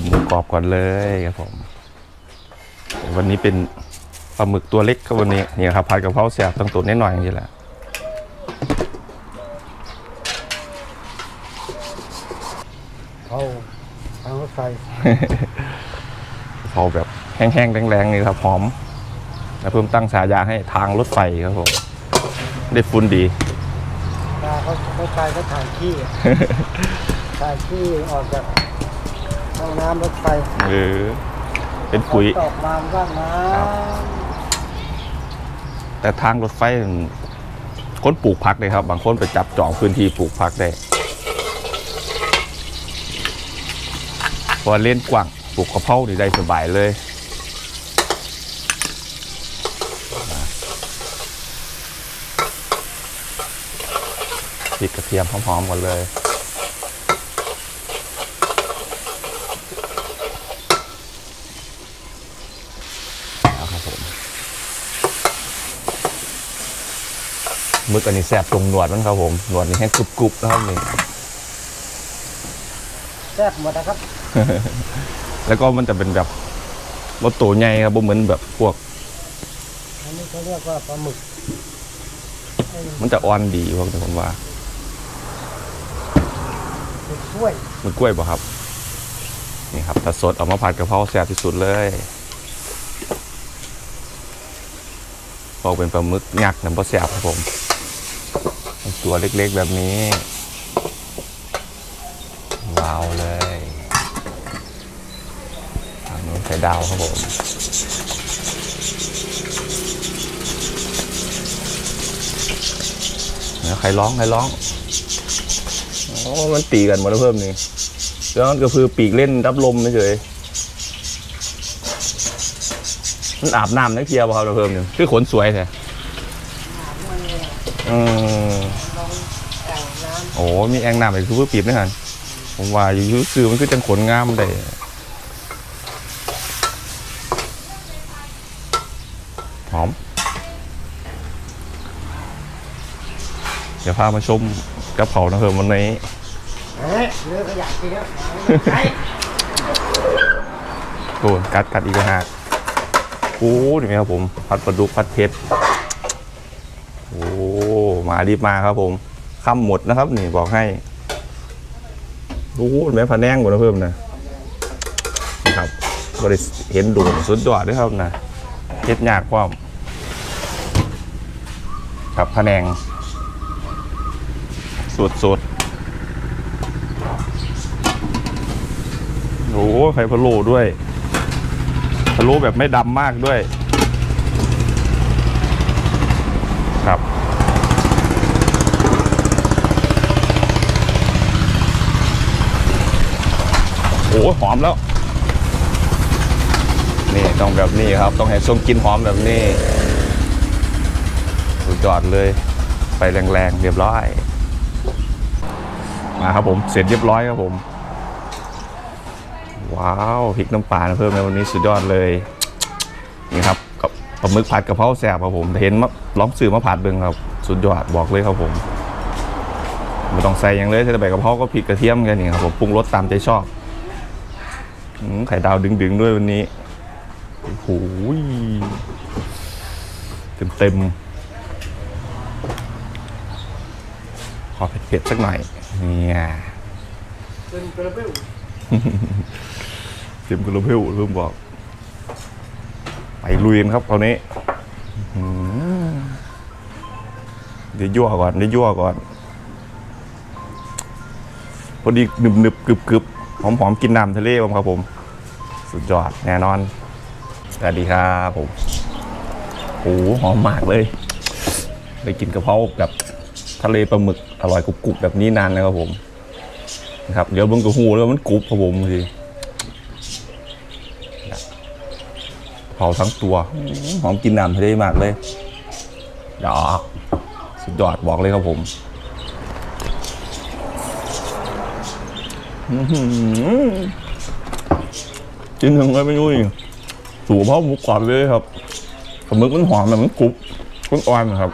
มหมูกรอบก่อนเลยครับผม วันนี้เป็นปลาหมึกตัวเล็กครับวันนี้นี่ครับผัดกะเพราแซ่บต้องตุ๋นนิดหน่อยอย่างนี้แหละเขาทางรถไฟเขาแบบแห้งๆแรงๆนี่ครับหอมแล้วเพิ่มตั้งฉายาให้ทางรถไฟครับผมได้ฟุ้นดีตาเขารถไฟเขาถ่ายขี้อะถ่ายขี้ออกจาก ห้องน้ำรถไฟหรือ เป็นปุ๋ย ตกมาบ้างนะครับ แต่ทางรถไฟมันคนปลูกพักเลยครับ บางคนไปจับจองพื้นที่ปลูกพักได้เพอเล่นกว้างปลูกกระเพรานี่ได้สบายเลยพริกกระเทียมหอมๆก่อนเลย เอาครับผมห มึกอันนี้แสบตรงหนวดมันครับผมหนวดนี่แห้งกรุบๆนะครับนี่แซ่บหมดนะครับแล้วก็มันจะเป็นแบบรสตัวใหญ่ครับบ่เหมือนแบบพวก อันนี้เขาเรียกว่าปลาหมึกไอ้มันจะอ่อนดีพวกนี้ผมว่าหมึกช่วยหมึกกล้วยป่ะครับ นี่ครับถ้าสดเอามาผัดกะเพราแซ่บที่สุดเลยบอกเป็นปลาหมึกยักษ์น้ำปลาแซ่บครับผม ตัวเล็กๆแบบนี้ วาวเลยทางนู้นไข่ดาวครับผมแล้วใครร้อง ใครร้อง อ๋อ มันตีกันหมาแล้วเพิ่มนี่แล้วมันก็คือปีกเล่นรับลมเฉยมันอาบน้ำนักเทียบครับเราเพิ่มหนี่งคือขนสวยแท้อืมลอ โอ้มีแองน้ำไอ้คือเพื่อปีบนี่ฮะผมว่าอยู่ๆคือมันคือจังขนงามได้หอม เดี๋ยวพามาชมกระเพรานะเพิ่มวันนี้ำเฮ้ยเรือขยะจริงครับไอ้โอ้กัดกัดอีกแล้วฮะโอ้นี่ไหมครับผมผัดปลาดุกผัดเผ็ดโอ้ มารีบมาครับผม ค่ำหมดนะครับ นี่บอกให้โอ้แม่พะแนงหมดนะเพิ่มนะนี่ครับบริเห็นดูสุดยอดด้วยครับนะเฮ็ดยากความครับพะแนงสุดสุดๆโอ้ไข่พะโล้ด้วยทะโลุแบบไม่ดำมากด้วย ครับ หอมแล้ว นี่ต้องแบบนี้ครับ ต้องให้ส้มกินหอมแบบนี้สุดยอดเลย ไปแรงๆเรียบร้อย มาครับผมเสร็จเรียบร้อยครับผม ว้าวพริกน้ำปลานะเพิ่มในวันนี้สุดยอดเลย นี่ครับกับปลาหมึกผัดกะเพราแซ่บครับผมเห็นมาล้องซื้อมาผัดเบิ่งครับ สุดยอดบอกเลยครับผมไม่ต้องใส่ยังเลยใส่ต่ใบกะเพราก็พริกกระเทียมแค่นี้ครับผมปรุงรสตามใจชอบ ไข่ดาวดึงๆด้วยวันนี้โอ้โหเต็มเต็มๆขอเผ็ดๆสักหน่อยเนี่ยเป็นกระเบื้องเต็มกระเพราเริ่มบอก ไปลุยกันครับคราวนี้เดี๋ยวยั่วก่อนเดี๋ยวยั่วก่อนพอดีหนึบหนึบกรึบกรึบ หอมหอมกินน้ำทะเลบ้างครับผม สุดยอดแน่นอนสวัสดีครับผมโอ้โหหอมมากเลยได้กินกระเพราแบบทะเลปลาหมึกอร่อยกรุบๆแบบนี้นานแล้วครับผมนะครับเดี๋ยวเบิ่งกระหูแล้วมันกรุบครับผมทีเผาทั้งตัวหอมกินน้ำทะเลมากเลยดอกสุดยอดบอกเลยครับผมอื้อหือ กินถึงเลยไม่รู้นี่สูบเพราะหมูกรอบเลยครับปลาหมึกมันหอมแบบมันกรุบมันอ่อนนะครับ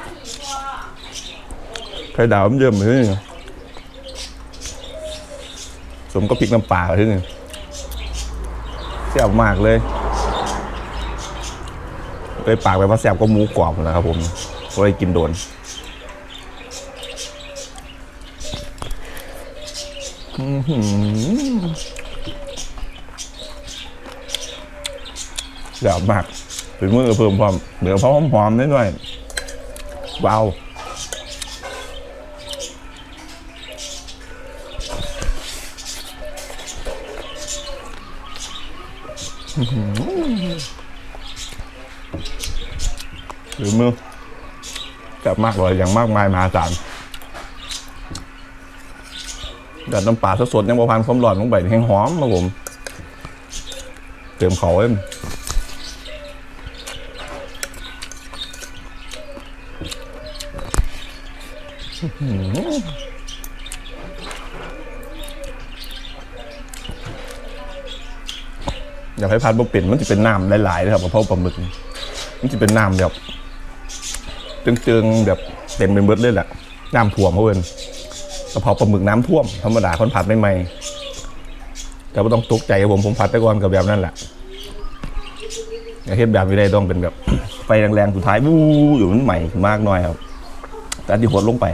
ไข่ดาวมันเยิ่มไปที่นี่สมก็พริกน้ำปลาที่นี่แซ่บมากเลยเลยปากไปว่าแซ่บก็หมูกรอบแหล้วครับผมก็เลยกินโดนอื้อ หือแซ่บมากเป็นมือเพิ่มความเดี๋ยวพอหอมๆนิดหน่อยว้าวหรือมือแบบมากเลยอย่างมากมายมหาศาล ดัดน้ำปลาสดๆยังบะพันความร้อนลงไปแห้งหอมครับผม เติมเขาเองอยากให้พันบ่เป็นมันจะเป็นน้ำหลายๆนะครับเพราะปลาหมึก มันจะเป็นน้ำแบบจึงๆแบบเต็มเป็นเบิดเลยแหละน้ำท่วมเขาเอิน กระเพราปลาหมึกน้ำท่วมธรรมดาคนผัดไม่ไหมๆแต่ไม่ต้องตกใจผมผมผัดแต่ก่อนกับแบบนั้นแหละอย่าเฮ็ดแบบไม่ได้ต้องเป็นแบบไฟแรงๆสุดท้ายวู้อยู่มันใหม่มากหน่อยครับ แต่ที่หดลงไป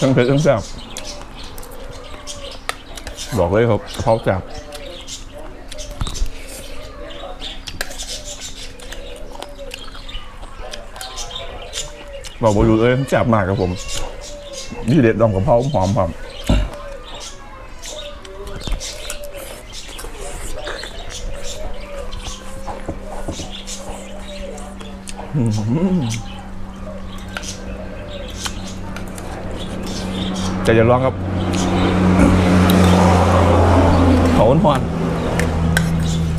ทั้งเผ็ดทั้งแซ่บ บอกเลยครับกระเพราแซ่บบอกบอยู่เลยแซ่บมากครับผมนี่เด็ดดองกระเพราหอมครับจะจะลองครับ เขานอน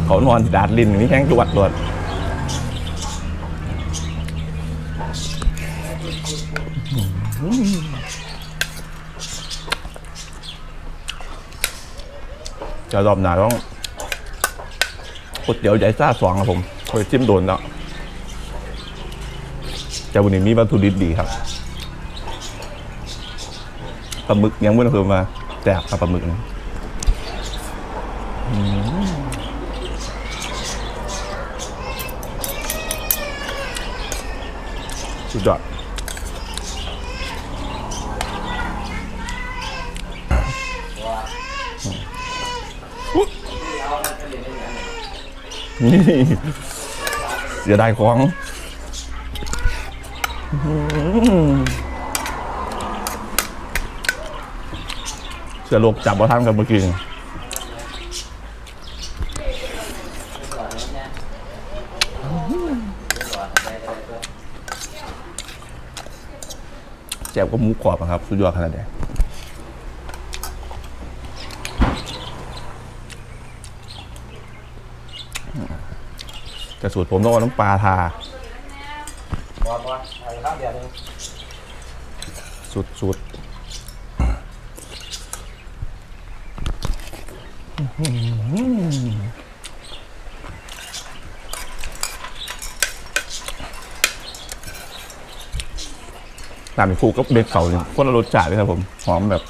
เขานอนดาดลินนี่แข้งตรวจตรวจจะรอบหนาต้องก๋วยเตี๋ยวใหญ่ซ่าสองครับผมเคยจิ้มโดนแล้วแต่วันนี้มีวัตถุดิบดีครับปลาหมึกยังไม่ได้เพิ่มมาแซ่บครับปลาหมึกนะ สุดยอดนี่เสียดายของเสือโลกจับมาทำกันเมื่อกี้ แจ่บก็หมูกรอบอะครับ สุดยอดขนาดไหนแต่สูตรผมต้องเอาน้ำปลาทาสบอสไปครับเดี๋ยวนึง สู ตรสูตรตามไปคู่ก็เบคเขาเนี่ยคนละรสชาติเลยครับผม หอมแบบ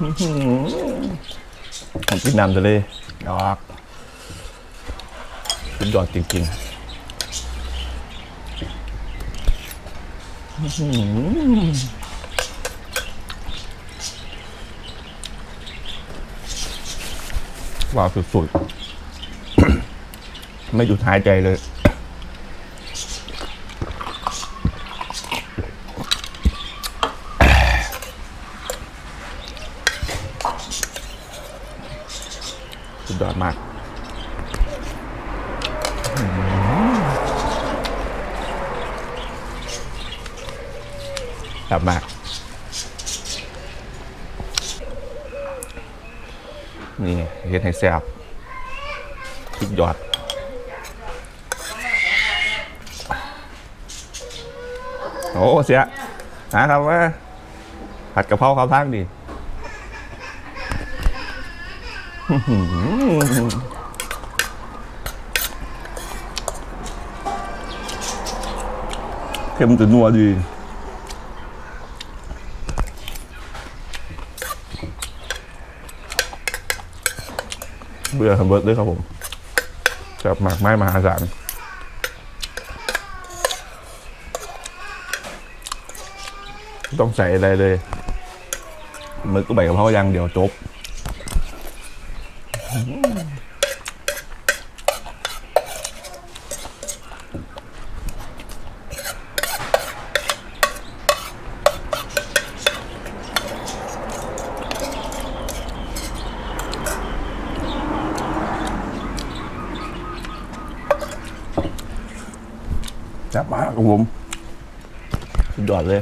อื้อหือหอมพริกน้ำทะเลดอกสุดยอดจริงๆว้าวสุดๆ ไม่หยุดหายใจเลย อบมาก นี่เห็ดให้แซ่บพริกหยอดโอ้เสียนะครับว่าผัดกะเพราครับทั้งดีเข้มจนนัวดี เบื่อเบิร์ดด้วยครับผมกับหมากไม้มหาศาลต้องใส่อะไรเลยมึกก็ใบกะเพราอย่างเดียวจบ จับมากครับผมสุดยอดเลย